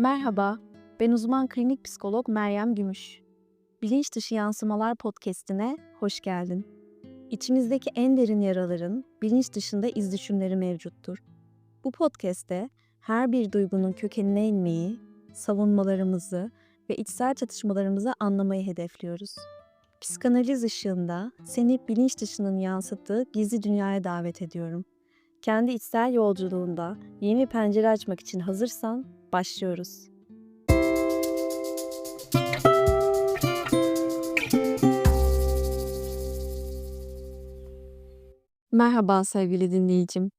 Merhaba, ben uzman klinik psikolog Meryem Gümüş. Bilinç Dışı Yansımalar podcast'ine hoş geldin. İçimizdeki en derin yaraların bilinç dışında iz düşümleri mevcuttur. Bu podcast'te her bir duygunun kökenine inmeyi, savunmalarımızı ve içsel çatışmalarımızı anlamayı hedefliyoruz. Psikanaliz ışığında seni bilinç dışının yansıttığı gizli dünyaya davet ediyorum. Kendi içsel yolculuğunda yeni pencere açmak için hazırsan başlıyoruz. Merhaba sevgili dinleyicim.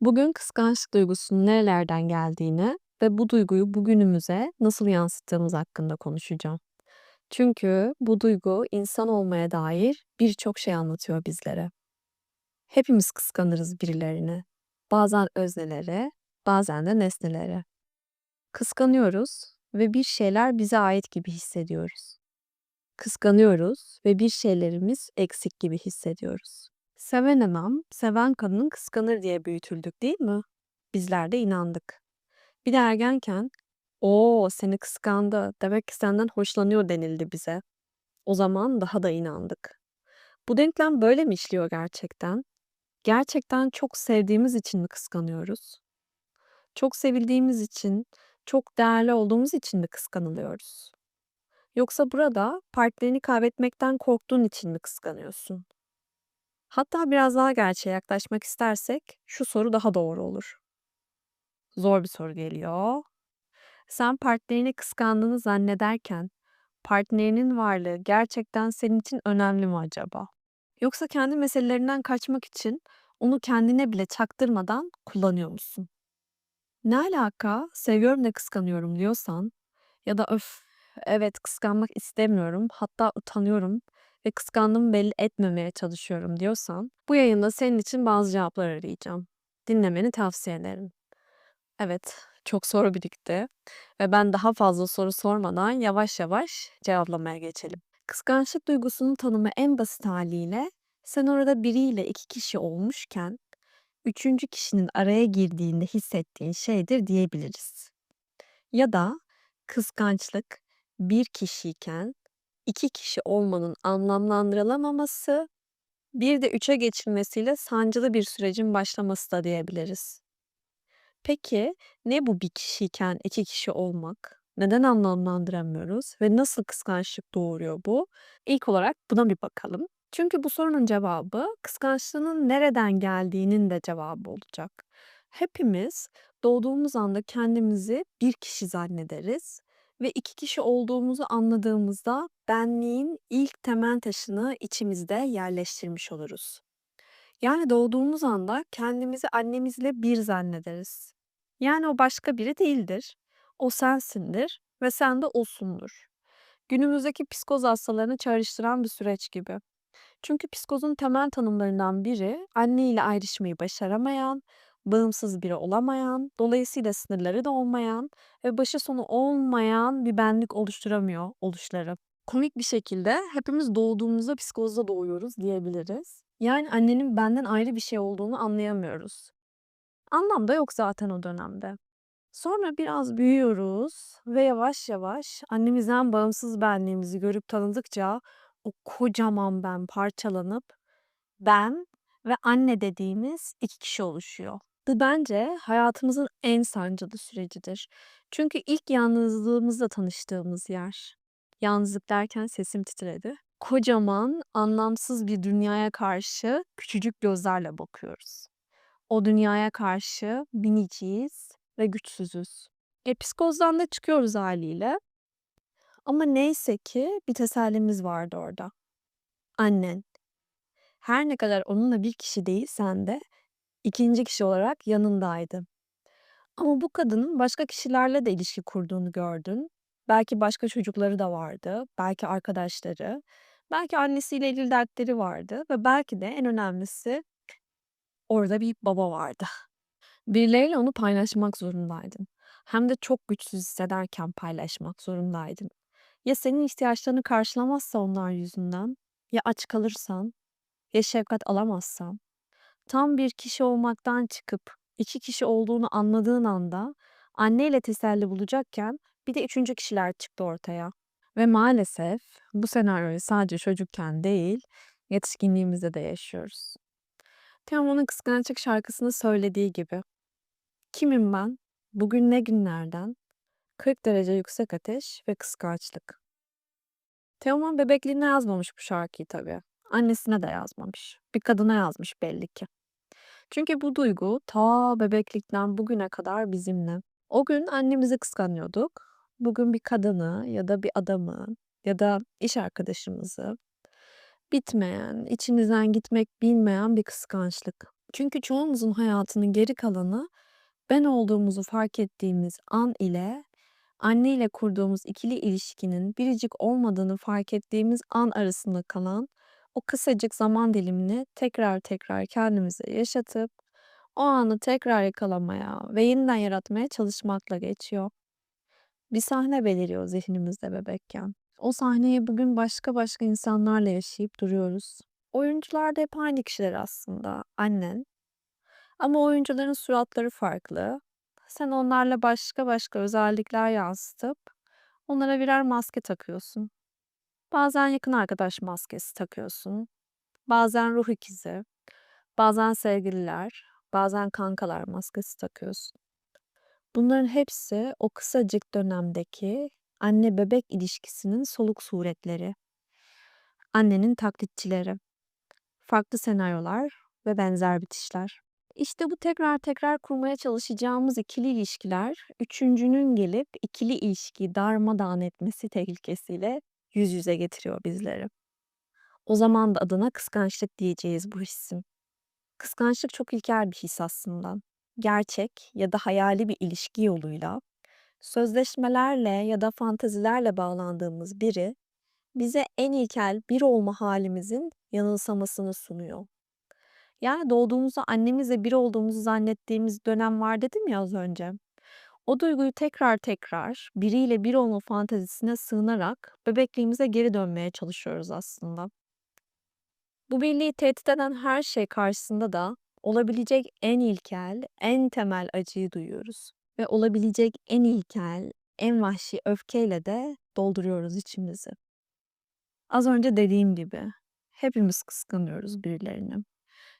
Bugün kıskançlık duygusunun nerelerden geldiğini ve bu duyguyu bugünümüze nasıl yansıttığımız hakkında konuşacağım. Çünkü bu duygu insan olmaya dair birçok şey anlatıyor bizlere. Hepimiz kıskanırız birilerini. Bazen öznelere, bazen de nesnelere. Kıskanıyoruz ve bir şeyler bize ait gibi hissediyoruz. Kıskanıyoruz ve bir şeylerimiz eksik gibi hissediyoruz. Seven anam, seven kadın kıskanır diye büyütüldük değil mi? Bizler de inandık. Bir de ergenken, o seni kıskandı, demek ki senden hoşlanıyor denildi bize. O zaman daha da inandık. Bu denklem böyle mi işliyor gerçekten? Gerçekten çok sevdiğimiz için mi kıskanıyoruz? Çok sevildiğimiz için, çok değerli olduğumuz için mi kıskanılıyoruz? Yoksa burada partnerini kaybetmekten korktuğun için mi kıskanıyorsun? Hatta biraz daha gerçeğe yaklaşmak istersek şu soru daha doğru olur. Zor bir soru geliyor. Sen partnerini kıskandığını zannederken partnerinin varlığı gerçekten senin için önemli mi acaba? Yoksa kendi meselelerinden kaçmak için onu kendine bile çaktırmadan kullanıyor musun? Ne alaka? Seviyorum da kıskanıyorum diyorsan ya da öf evet kıskanmak istemiyorum hatta utanıyorum ve kıskandığımı belli etmemeye çalışıyorum diyorsan bu yayında senin için bazı cevaplar arayacağım. Dinlemeni tavsiye ederim. Evet, çok soru birikti ve ben daha fazla soru sormadan yavaş yavaş cevaplamaya geçelim. Kıskançlık duygusunun tanımı en basit haliyle sen orada biriyle iki kişi olmuşken üçüncü kişinin araya girdiğinde hissettiğin şeydir diyebiliriz. Ya da kıskançlık bir kişiyken iki kişi olmanın anlamlandırılamaması bir de üçe geçilmesiyle sancılı bir sürecin başlaması da diyebiliriz. Peki ne bu bir kişiyken iki kişi olmak? Neden anlamlandıramıyoruz ve nasıl kıskançlık doğuruyor bu? İlk olarak buna bir bakalım. Çünkü bu sorunun cevabı kıskançlığın nereden geldiğinin de cevabı olacak. Hepimiz doğduğumuz anda kendimizi bir kişi zannederiz ve iki kişi olduğumuzu anladığımızda benliğin ilk temel taşını içimizde yerleştirmiş oluruz. Yani doğduğumuz anda kendimizi annemizle bir zannederiz. Yani o başka biri değildir. O sensindir ve sen de osundur. Günümüzdeki psikoz hastalarını çağrıştıran bir süreç gibi. Çünkü psikozun temel tanımlarından biri anne ile ayrışmayı başaramayan, bağımsız biri olamayan, dolayısıyla sınırları da olmayan ve başı sonu olmayan bir benlik oluşturamıyor oluşları. Komik bir şekilde hepimiz doğduğumuzda psikozda doğuyoruz diyebiliriz. Yani annenin benden ayrı bir şey olduğunu anlayamıyoruz. Anlam da yok zaten o dönemde. Sonra biraz büyüyoruz ve yavaş yavaş annemizden bağımsız benliğimizi görüp tanıdıkça o kocaman ben parçalanıp ben ve anne dediğimiz iki kişi oluşuyor. Bu bence hayatımızın en sancılı sürecidir. Çünkü ilk yalnızlığımızla tanıştığımız yer. Yalnızlık derken sesim titredi. Kocaman, anlamsız bir dünyaya karşı küçücük gözlerle bakıyoruz. O dünyaya karşı biniciyiz ve güçsüzüz. E psikozdan da çıkıyoruz haliyle. Ama neyse ki bir tesellimiz vardı orada. Annen. Her ne kadar onunla bir kişi değilsen de ikinci kişi olarak yanındaydı. Ama bu kadının başka kişilerle de ilişki kurduğunu gördün. Belki başka çocukları da vardı, belki arkadaşları, belki annesiyle ilgili dertleri vardı ve belki de en önemlisi orada bir baba vardı. Birileriyle onu paylaşmak zorundaydın. Hem de çok güçsüz hissederken paylaşmak zorundaydın. Ya senin ihtiyaçlarını karşılamazsa onlar yüzünden, ya aç kalırsan, ya şefkat alamazsan, tam bir kişi olmaktan çıkıp iki kişi olduğunu anladığın anda Anneyle teselli bulacakken bir de üçüncü kişiler çıktı ortaya. Ve maalesef bu senaryoyu sadece çocukken değil, yetişkinliğimizde de yaşıyoruz. Teoman'ın Kıskançlık şarkısını söylediği gibi. Kimim ben? Bugün ne günlerden? 40 derece yüksek ateş ve kıskançlık. Teoman bebekliğine yazmamış bu şarkıyı tabii. Annesine de yazmamış. Bir kadına yazmış belli ki. Çünkü bu duygu ta bebeklikten bugüne kadar bizimle. O gün annemizi kıskanıyorduk. Bugün bir kadını ya da bir adamı ya da iş arkadaşımızı bitmeyen, içimizden gitmek bilmeyen bir kıskançlık. Çünkü çoğumuzun hayatının geri kalanı ben olduğumuzu fark ettiğimiz an ile anne ile kurduğumuz ikili ilişkinin biricik olmadığını fark ettiğimiz an arasında kalan o kısacık zaman dilimini tekrar tekrar kendimize yaşatıp o anı tekrar yakalamaya ve yeniden yaratmaya çalışmakla geçiyor. Bir sahne beliriyor zihnimizde bebekken. O sahneyi bugün başka başka insanlarla yaşayıp duruyoruz. Oyuncular da hep aynı kişiler aslında. Annen. Ama oyuncuların suratları farklı. Sen onlarla başka başka özellikler yansıtıp onlara birer maske takıyorsun. Bazen yakın arkadaş maskesi takıyorsun. Bazen ruh ikizi. Bazen sevgililer. Bazen kankalar maskesi takıyorsun. Bunların hepsi o kısacık dönemdeki anne bebek ilişkisinin soluk suretleri. Annenin taklitçileri. Farklı senaryolar ve benzer bitişler. İşte bu tekrar tekrar kurmaya çalışacağımız ikili ilişkiler, üçüncünün gelip ikili ilişkiyi darmadağın etmesi tehlikesiyle yüz yüze getiriyor bizleri. O zaman da adına kıskançlık diyeceğiz bu hissin. Kıskançlık çok ilkel bir his aslında. Gerçek ya da hayali bir ilişki yoluyla sözleşmelerle ya da fantazilerle bağlandığımız biri bize en ilkel bir olma halimizin yanılsamasını sunuyor. Yani doğduğumuzda annemizle bir olduğumuzu zannettiğimiz dönem var dedim ya az önce. O duyguyu tekrar tekrar biriyle bir olma fantezisine sığınarak bebekliğimize geri dönmeye çalışıyoruz aslında. Bu birliği tehdit eden her şey karşısında da olabilecek en ilkel, en temel acıyı duyuyoruz. Ve olabilecek en ilkel, en vahşi öfkeyle de dolduruyoruz içimizi. Az önce dediğim gibi hepimiz kıskanıyoruz birilerini.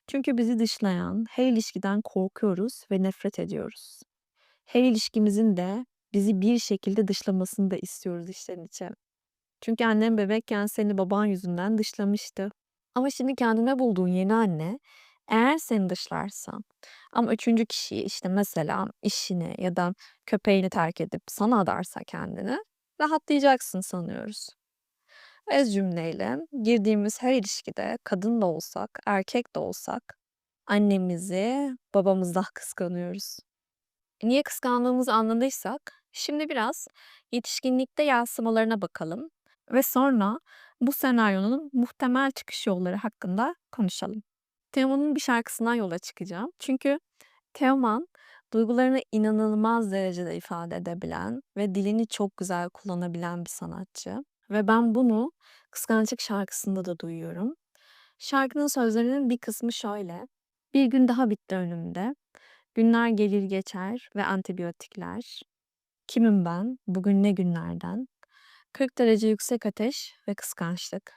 Çünkü bizi dışlayan her ilişkiden korkuyoruz ve nefret ediyoruz. Her ilişkimizin de bizi bir şekilde dışlamasını da istiyoruz içten içe. Çünkü annem bebekken seni baban yüzünden dışlamıştı. Ama şimdi kendine bulduğun yeni anne eğer seni dışlarsa ama üçüncü kişiyi işte mesela işini ya da köpeğini terk edip sana adarsa kendini rahatlayacaksın sanıyoruz. Ez cümleyle girdiğimiz her ilişkide kadın da olsak, erkek de olsak annemizi babamızdan kıskanıyoruz. Niye kıskandığımızı anladıysak şimdi biraz yetişkinlikte yansımalarına bakalım ve sonra bu senaryonun muhtemel çıkış yolları hakkında konuşalım. Teoman'ın bir şarkısından yola çıkacağım. Çünkü Teoman duygularını inanılmaz derecede ifade edebilen ve dilini çok güzel kullanabilen bir sanatçı. Ve ben bunu Kıskançlık şarkısında da duyuyorum. Şarkının sözlerinin bir kısmı şöyle. Bir gün daha bitti önümde. Günler gelir geçer ve antibiyotikler. Kimim ben? Bugün ne günlerden? 40 derece yüksek ateş ve kıskançlık.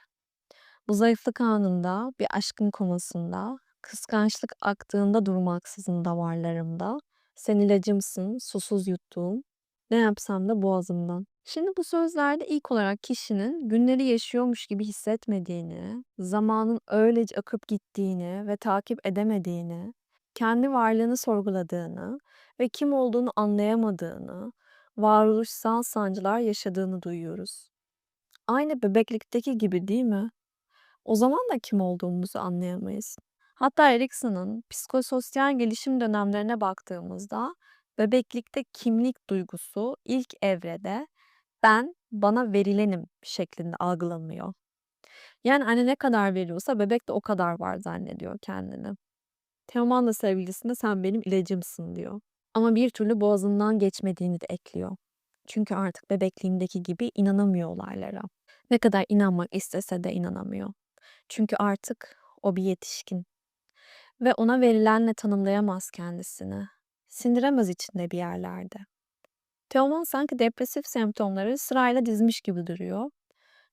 Bu zayıflık anında, bir aşkın komasında, kıskançlık aktığında durmaksızın damarlarımda, sen ilacımsın, susuz yuttuğum, ne yapsam da boğazımdan. Şimdi bu sözlerde ilk olarak kişinin günleri yaşıyormuş gibi hissetmediğini, zamanın öylece akıp gittiğini ve takip edemediğini, kendi varlığını sorguladığını ve kim olduğunu anlayamadığını, varoluşsal sancılar yaşadığını duyuyoruz. Aynı bebeklikteki gibi değil mi? O zaman da kim olduğumuzu anlayamayız. Hatta Erikson'un psikososyal gelişim dönemlerine baktığımızda bebeklikte kimlik duygusu ilk evrede ben bana verilenim şeklinde algılanıyor. Yani anne ne kadar veriyorsa bebek de o kadar var zannediyor kendini. Teoman da sevgilisine sen benim ilacımsın diyor. Ama bir türlü boğazından geçmediğini de ekliyor. Çünkü artık bebekliğindeki gibi inanamıyor olaylara. Ne kadar inanmak istese de inanamıyor. Çünkü artık o bir yetişkin. Ve ona verilenle tanımlayamaz kendisini. Sindiremez içinde bir yerlerde. Teoman sanki depresif semptomları sırayla dizmiş gibi duruyor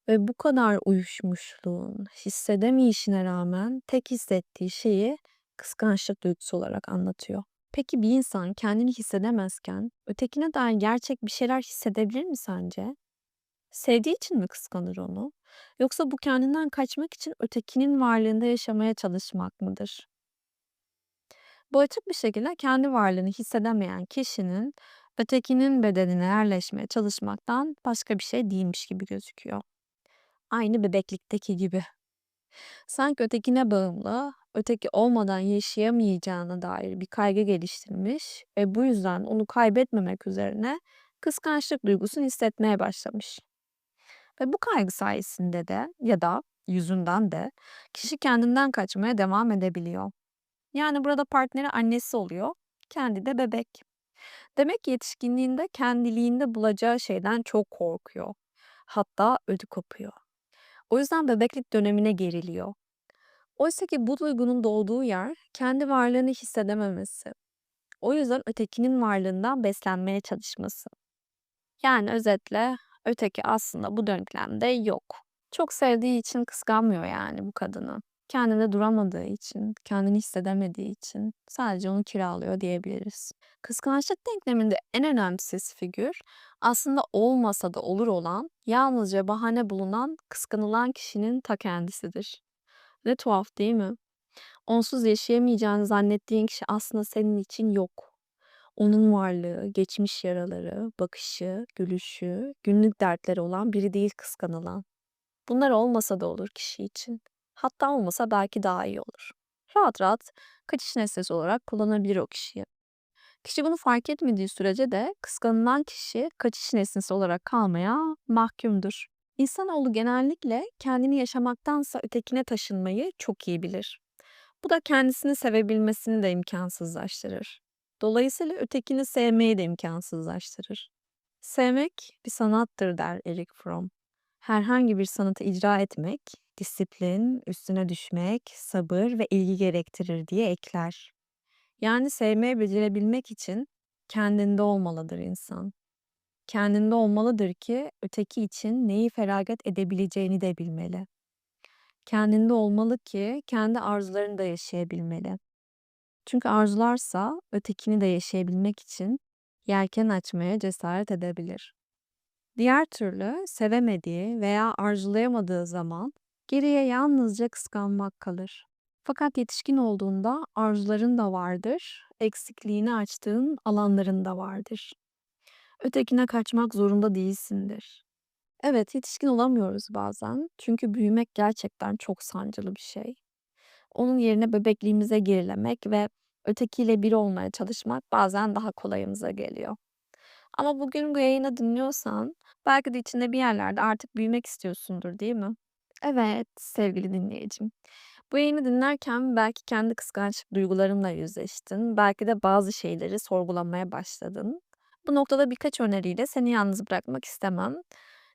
ve bu kadar uyuşmuşluğun, hissedemeyişine rağmen tek hissettiği şeyi kıskançlık duygusu olarak anlatıyor. Peki bir insan kendini hissedemezken ötekine dair gerçek bir şeyler hissedebilir mi sence? Sevdiği için mi kıskanır onu? Yoksa bu kendinden kaçmak için ötekinin varlığında yaşamaya çalışmak mıdır? Bu açık bir şekilde kendi varlığını hissedemeyen kişinin ötekinin bedenine yerleşmeye çalışmaktan başka bir şey değilmiş gibi gözüküyor. Aynı bebeklikteki gibi. Sanki ötekine bağımlı, öteki olmadan yaşayamayacağına dair bir kaygı geliştirmiş ve bu yüzden onu kaybetmemek üzerine kıskançlık duygusunu hissetmeye başlamış. Ve bu kaygı sayesinde de ya da yüzünden de kişi kendinden kaçmaya devam edebiliyor. Yani burada partneri annesi oluyor, kendi de bebek. Demek ki yetişkinliğinde kendiliğinde bulacağı şeyden çok korkuyor. Hatta ödü kopuyor. O yüzden bebeklik dönemine geriliyor. Oysa ki bu duygunun doğduğu yer kendi varlığını hissedememesi. O yüzden ötekinin varlığından beslenmeye çalışması. Yani özetle öteki aslında bu denklemde yok. Çok sevdiği için kıskanmıyor yani bu kadını. Kendinde duramadığı için, kendini hissedemediği için sadece onu kiralıyor diyebiliriz. Kıskançlık denkleminde en önemsiz figür aslında olmasa da olur olan, yalnızca bahane bulunan kıskanılan kişinin ta kendisidir. Ne tuhaf değil mi? Onsuz yaşayamayacağını zannettiğin kişi aslında senin için yok. Onun varlığı, geçmiş yaraları, bakışı, gülüşü, günlük dertleri olan biri değil kıskanılan. Bunlar olmasa da olur kişi için. Hatta olmasa belki daha iyi olur. Rahat rahat kaçış nesnesi olarak kullanabilir o kişiyi. Kişi bunu fark etmediği sürece de kıskanılan kişi kaçış nesnesi olarak kalmaya mahkumdur. İnsanoğlu genellikle kendini yaşamaktansa ötekine taşınmayı çok iyi bilir. Bu da kendisini sevebilmesini de imkansızlaştırır. Dolayısıyla ötekini sevmeyi de imkansızlaştırır. Sevmek bir sanattır der Eric Fromm. Herhangi bir sanatı icra etmek, disiplin, üstüne düşmek, sabır ve ilgi gerektirir diye ekler. Yani sevmeyi becerebilmek için kendinde olmalıdır insan. Kendinde olmalıdır ki öteki için neyi feragat edebileceğini de bilmeli. Kendinde olmalı ki kendi arzularını da yaşayabilmeli. Çünkü arzularsa ötekini de yaşayabilmek için yelken açmaya cesaret edebilir. Diğer türlü sevemediği veya arzulayamadığı zaman geriye yalnızca kıskanmak kalır. Fakat yetişkin olduğunda arzuların da vardır, eksikliğini açtığın alanların da vardır. Ötekine kaçmak zorunda değilsindir. Evet, yetişkin olamıyoruz bazen. Çünkü büyümek gerçekten çok sancılı bir şey. Onun yerine bebekliğimize gerilemek ve ötekiyle bir olmaya çalışmak bazen daha kolayımıza geliyor. Ama bugün bu yayını dinliyorsan belki de içinde bir yerlerde artık büyümek istiyorsundur, değil mi? Evet, sevgili dinleyicim. Bu yayını dinlerken belki kendi kıskançlık duygularınla yüzleştin. Belki de bazı şeyleri sorgulamaya başladın. Bu noktada birkaç öneriyle seni yalnız bırakmak istemem.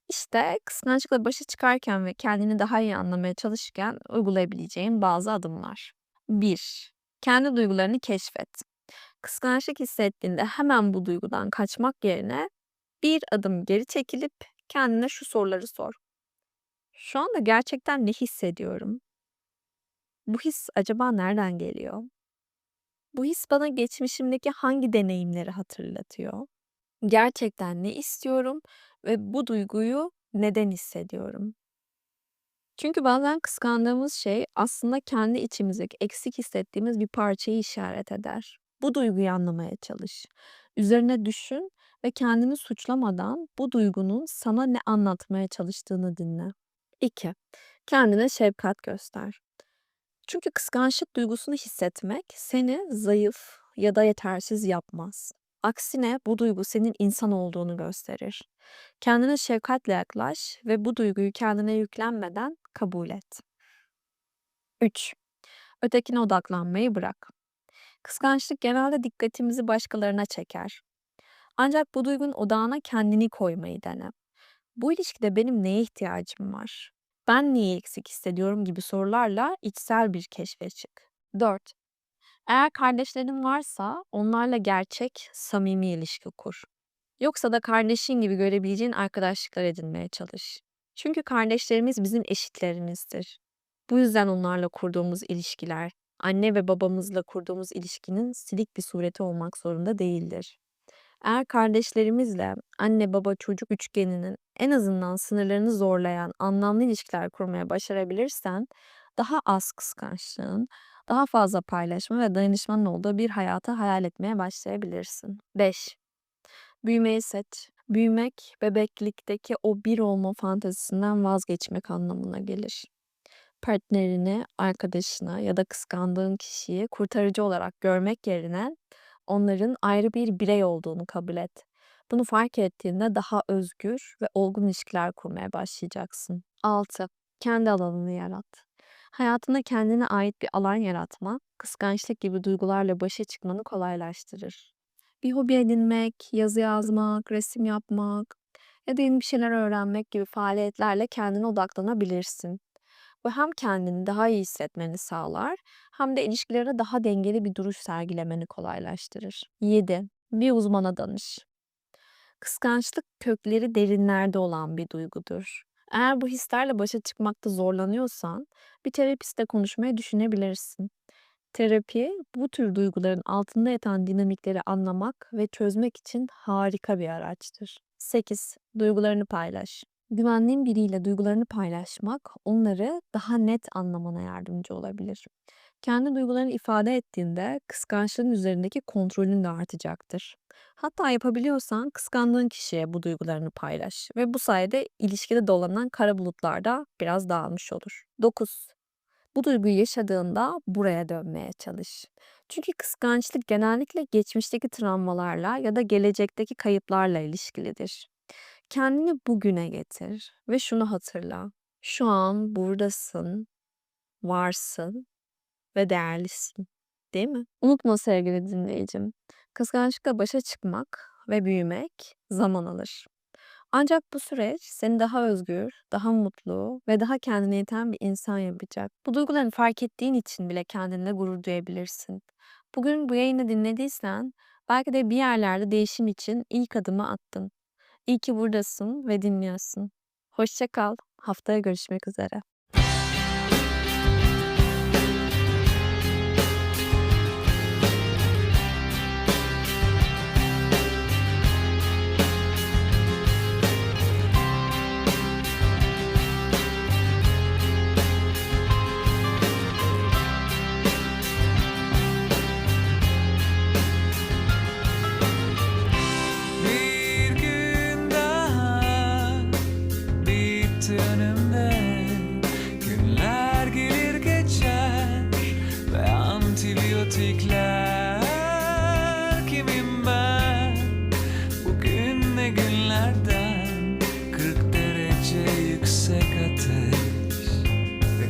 İşte kıskançlıkla başa çıkarken ve kendini daha iyi anlamaya çalışırken uygulayabileceğin bazı adımlar. 1. Kendi duygularını keşfet. Kıskançlık hissettiğinde hemen bu duygudan kaçmak yerine bir adım geri çekilip kendine şu soruları sor. Şu anda gerçekten ne hissediyorum? Bu his acaba nereden geliyor? Bu his bana geçmişimdeki hangi deneyimleri hatırlatıyor? Gerçekten ne istiyorum ve bu duyguyu neden hissediyorum? Çünkü bazen kıskandığımız şey aslında kendi içimizdeki eksik hissettiğimiz bir parçayı işaret eder. Bu duyguyu anlamaya çalış. Üzerine düşün ve kendini suçlamadan bu duygunun sana ne anlatmaya çalıştığını dinle. 2. Kendine şefkat göster. Çünkü kıskançlık duygusunu hissetmek seni zayıf ya da yetersiz yapmaz. Aksine bu duygu senin insan olduğunu gösterir. Kendine şefkatle yaklaş ve bu duyguyu kendine yüklenmeden kabul et. 3. Ötekine odaklanmayı bırak. Kıskançlık genelde dikkatimizi başkalarına çeker. Ancak bu duygunun odağına kendini koymayı dene. Bu ilişkide benim neye ihtiyacım var? Ben niye eksik hissediyorum gibi sorularla içsel bir keşfe çık. 4. Eğer kardeşlerin varsa onlarla gerçek, samimi ilişki kur. Yoksa da kardeşin gibi görebileceğin arkadaşlıklar edinmeye çalış. Çünkü kardeşlerimiz bizim eşitlerimizdir. Bu yüzden onlarla kurduğumuz ilişkiler, anne ve babamızla kurduğumuz ilişkinin silik bir sureti olmak zorunda değildir. Eğer kardeşlerimizle anne baba çocuk üçgeninin en azından sınırlarını zorlayan anlamlı ilişkiler kurmaya başarabilirsen daha az kıskançlığın, daha fazla paylaşma ve dayanışmanın olduğu bir hayatı hayal etmeye başlayabilirsin. 5. Büyümeyi seç. Büyümek, bebeklikteki o bir olma fantezisinden vazgeçmek anlamına gelir. Partnerini, arkadaşını ya da kıskandığın kişiyi kurtarıcı olarak görmek yerine onların ayrı bir birey olduğunu kabul et. Bunu fark ettiğinde daha özgür ve olgun ilişkiler kurmaya başlayacaksın. 6. Kendi alanını yarat. Hayatında kendine ait bir alan yaratmak, kıskançlık gibi duygularla başa çıkmanı kolaylaştırır. Bir hobi edinmek, yazı yazmak, resim yapmak ya da yeni bir şeyler öğrenmek gibi faaliyetlerle kendine odaklanabilirsin. Bu hem kendini daha iyi hissetmeni sağlar hem de ilişkilerine daha dengeli bir duruş sergilemeni kolaylaştırır. 7. Bir uzmana danış. Kıskançlık kökleri derinlerde olan bir duygudur. Eğer bu hislerle başa çıkmakta zorlanıyorsan bir terapistle konuşmayı düşünebilirsin. Terapi bu tür duyguların altında yatan dinamikleri anlamak ve çözmek için harika bir araçtır. 8. Duygularını paylaş. Güvendiğin biriyle duygularını paylaşmak onları daha net anlamana yardımcı olabilir. Kendi duygularını ifade ettiğinde kıskançlığın üzerindeki kontrolün de artacaktır. Hatta yapabiliyorsan kıskandığın kişiye bu duygularını paylaş ve bu sayede ilişkide dolanan kara bulutlar da biraz dağılmış olur. 9. Bu duyguyu yaşadığında buraya dönmeye çalış. Çünkü kıskançlık genellikle geçmişteki travmalarla ya da gelecekteki kayıplarla ilişkilidir. Kendini bugüne getir ve şunu hatırla. Şu an buradasın, varsın ve değerlisin. Değil mi? Unutma sevgili dinleyicim. Kıskançlıkla başa çıkmak ve büyümek zaman alır. Ancak bu süreç seni daha özgür, daha mutlu ve daha kendine yeten bir insan yapacak. Bu duygularını fark ettiğin için bile kendinle gurur duyabilirsin. Bugün bu yayını dinlediysen belki de bir yerlerde değişim için ilk adımı attın. İyi ki buradasın ve dinliyorsun. Hoşça kal. Haftaya görüşmek üzere.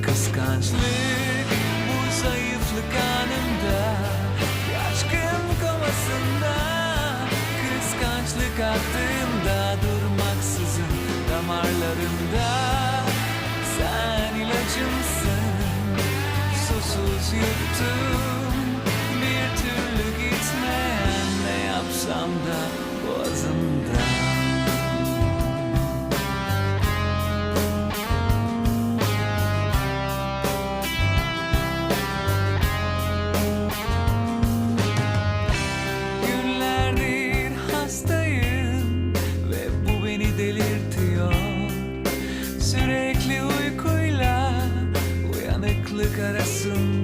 Kıskançlık bu zayıflık anında aşkın komasında kıskançlık aktığında durmaksızın damarlarımda sen ilacımsın susuz yuttum bir türlü gitmeyen ne yapsam da uyanıklık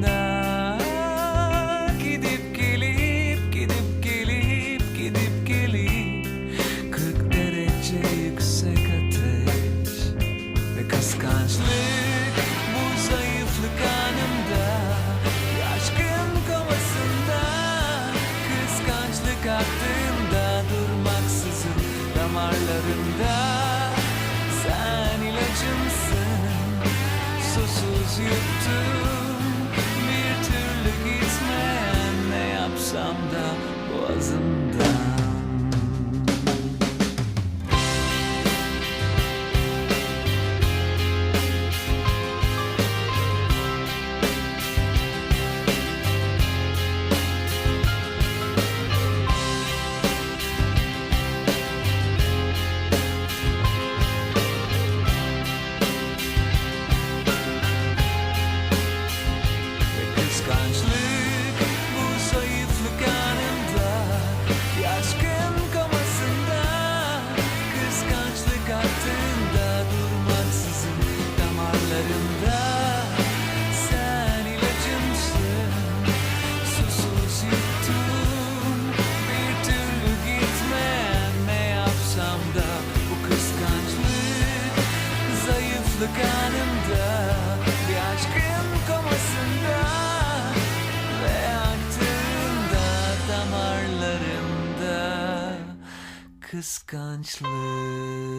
kıskançlık